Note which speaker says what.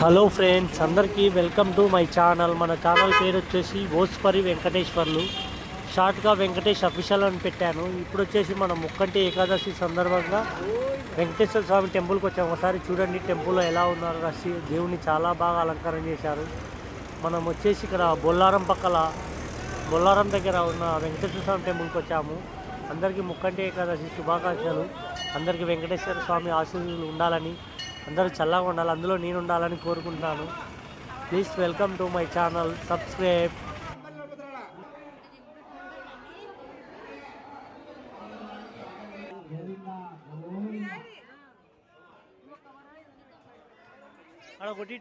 Speaker 1: Hello friends అందరికీ welcome to my channel. మన channel పేరు వచ్చేసి ఓస్పరి వెంకటేశ్వర్లు. షార్ట్గా వెంకటేష్ అఫీషియల్ అని పెట్టాను. ఇప్పుడు వచ్చేసి మనం ముక్కంటి ఏకాదశి సందర్భంగా వెంకటేశ్వర స్వామి టెంపుల్కి వచ్చాము ఒకసారి చూడండి టెంపుల్లో ఎలా ఉన్నారు. రసి దేవుని చాలా బాగా అలంకరణ చేశారు. మనం వచ్చేసి ఇక్కడ బొల్లారం పక్కల బొల్లారం దగ్గర ఉన్న వెంకటేశ్వర స్వామి టెంపుల్కి వచ్చాము. అందరికీ ముక్కంటి ఏకాదశి శుభాకాంక్షలు. అందరికీ వెంకటేశ్వర స్వామి ఆశీస్సులు ఉండాలని అందరూ చల్లగా ఉండాలి అందులో నేను ఉండాలని కోరుకుంటున్నాను. Please welcome to my channel subscribe అక్కడ కొట్టి